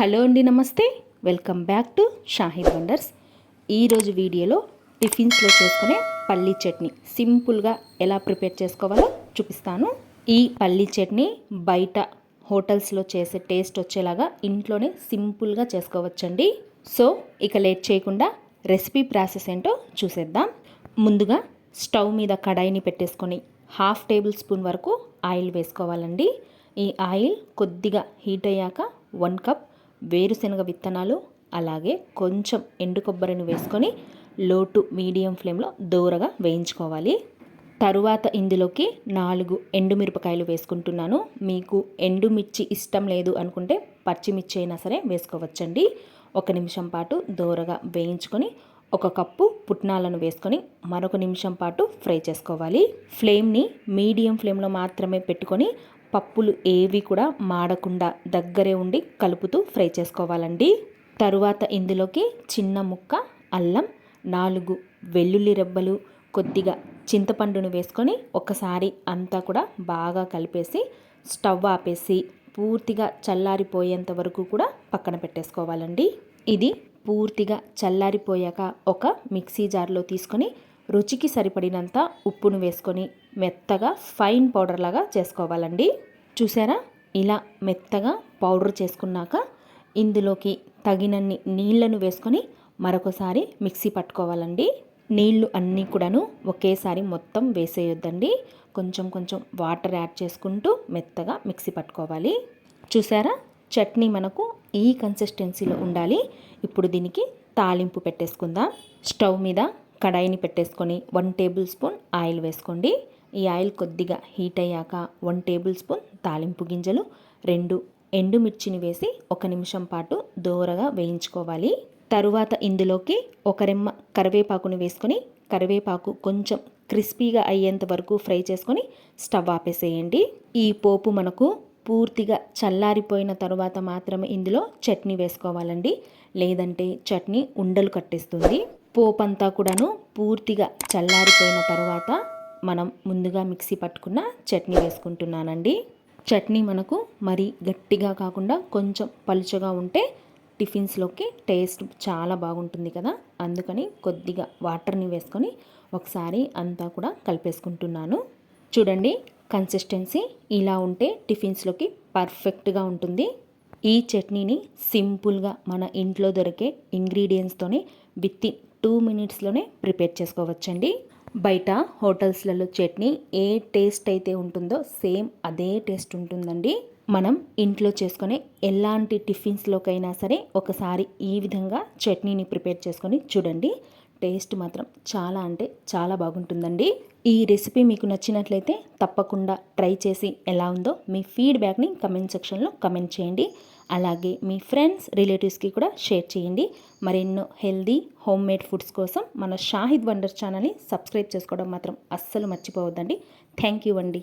Hello అండి నమస్తే. Welcome back to Shahid Wonders. ఈరోజు వీడియోలో టిఫిన్స్లో చేసుకునే పల్లీ చట్నీ సింపుల్గా ఎలా ప్రిపేర్ చేసుకోవాలో చూపిస్తాను. ఈ పల్లీ చట్నీ బయట హోటల్స్లో చేసే టేస్ట్ వచ్చేలాగా ఇంట్లోనే సింపుల్గా చేసుకోవచ్చండి. సో ఇక లేట్ చేయకుండా రెసిపీ ప్రాసెస్ ఏంటో చూసేద్దాం. ముందుగా స్టవ్ మీద కడాయిని పెట్టేసుకొని హాఫ్ టేబుల్ స్పూన్ వరకు ఆయిల్ వేసుకోవాలండి. ఈ ఆయిల్ కొద్దిగా హీట్ అయ్యాక వన్ కప్ వేరుశనగ విత్తనాలు అలాగే కొంచెం ఎండు కొబ్బరిని వేసుకొని లోటు మీడియం ఫ్లేమ్లో దూరగా వేయించుకోవాలి. తరువాత ఇందులోకి నాలుగు ఎండుమిరపకాయలు వేసుకుంటున్నాను. మీకు ఎండుమిర్చి ఇష్టం లేదు అనుకుంటే పచ్చిమిర్చి అయినా సరే వేసుకోవచ్చండి. ఒక నిమిషం పాటు దూరగా వేయించుకొని ఒక కప్పు పుట్నాలను వేసుకొని మరొక నిమిషం పాటు ఫ్రై చేసుకోవాలి. ఫ్లేమ్ని మీడియం ఫ్లేమ్లో మాత్రమే పెట్టుకొని పప్పులు ఏవి కూడా మాడకుండా దగ్గరే ఉండి కలుపుతూ ఫ్రై చేసుకోవాలండి. తరువాత ఇందులోకి చిన్న ముక్క అల్లం నాలుగు వెల్లుల్లి రెబ్బలు కొద్దిగా చింతపండును వేసుకొని ఒకసారి అంతా కూడా బాగా కలిపేసి స్టవ్ ఆపేసి పూర్తిగా చల్లారిపోయేంత వరకు కూడా పక్కన పెట్టేసుకోవాలండి. ఇది పూర్తిగా చల్లారిపోయాక ఒక మిక్సీ జార్లో తీసుకొని రుచికి సరిపడినంత ఉప్పును వేసుకొని మెత్తగా ఫైన్ పౌడర్ లాగా చేసుకోవాలండి. చూసారా? ఇలా మెత్తగా పౌడర్ చేసుకున్నాక ఇందులోకి తగినన్ని నీళ్ళను వేసుకొని మరొకసారి మిక్సీ పట్టుకోవాలండి. నీళ్ళు అన్నీ కూడాను ఒకేసారి మొత్తం వేసేయొద్దండి. కొంచెం కొంచెం వాటర్ యాడ్ చేసుకుంటూ మెత్తగా మిక్సీ పట్టుకోవాలి. చూసారా? చట్నీ మనకు ఈ కన్సిస్టెన్సీలో ఉండాలి. ఇప్పుడు దీనికి తాలింపు పెట్టేసుకుందాం. స్టవ్ మీద కడాయిని పెట్టేసుకొని వన్ టేబుల్ స్పూన్ ఆయిల్ వేసుకోండి. ఈ ఆయిల్ కొద్దిగా హీట్ అయ్యాక వన్ టేబుల్ స్పూన్ తాలింపు గింజలు రెండు ఎండుమిర్చిని వేసి ఒక నిమిషం పాటు దోరగా వేయించుకోవాలి. తరువాత ఇందులోకి ఒక రెమ్మ కరివేపాకుని వేసుకొని కరివేపాకు కొంచెం క్రిస్పీగా అయ్యేంత వరకు ఫ్రై చేసుకొని స్టవ్ ఆపేసేయండి. ఈ పోపు మనకు పూర్తిగా చల్లారిపోయిన తర్వాత మాత్రమే ఇందులో చట్నీ వేసుకోవాలండి. లేదంటే చట్నీ ఉండలు కట్టేస్తుంది. పోపంతా అంతా కూడాను పూర్తిగా చల్లారిపోయిన తర్వాత మనం ముందుగా మిక్సీ పట్టుకున్న చట్నీ వేసుకుంటున్నానండి. చట్నీ మనకు మరీ గట్టిగా కాకుండా కొంచెం పలుచగా ఉంటే టిఫిన్స్లోకి టేస్ట్ చాలా బాగుంటుంది కదా. అందుకని కొద్దిగా వాటర్ని వేసుకొని ఒకసారి అంతా కూడా కలిపేసుకుంటున్నాను. చూడండి కన్సిస్టెన్సీ ఇలా ఉంటే టిఫిన్స్లోకి పర్ఫెక్ట్గా ఉంటుంది. ఈ చట్నీని సింపుల్గా మన ఇంట్లో దొరికే ఇంగ్రీడియంట్స్తోనే విత్ ఇన్ టూ మినిట్స్లోనే ప్రిపేర్ చేసుకోవచ్చండి. బయట హోటల్స్లలో చట్నీ ఏ టేస్ట్ అయితే ఉంటుందో సేమ్ అదే టేస్ట్ ఉంటుందండి. మనం ఇంట్లో చేసుకునే ఎలాంటి టిఫిన్స్లోకైనా సరే ఒకసారి ఈ విధంగా చట్నీని ప్రిపేర్ చేసుకొని చూడండి. టేస్ట్ మాత్రం చాలా అంటే చాలా బాగుంటుందండి. ఈ రెసిపీ మీకు నచ్చినట్లయితే తప్పకుండా ట్రై చేసి ఎలా ఉందో మీ ఫీడ్బ్యాక్ని కమెంట్ సెక్షన్లో కమెంట్ చేయండి. అలాగే మీ ఫ్రెండ్స్ రిలేటివ్స్కి కూడా షేర్ చేయండి. మరెన్నో హెల్దీ హోమ్ మేడ్ ఫుడ్స్ కోసం మన షాహిద్ వండర్ ఛానల్ని సబ్స్క్రైబ్ చేసుకోవడం మాత్రం అస్సలు మర్చిపోవద్దండి. థ్యాంక్ యూ అండి.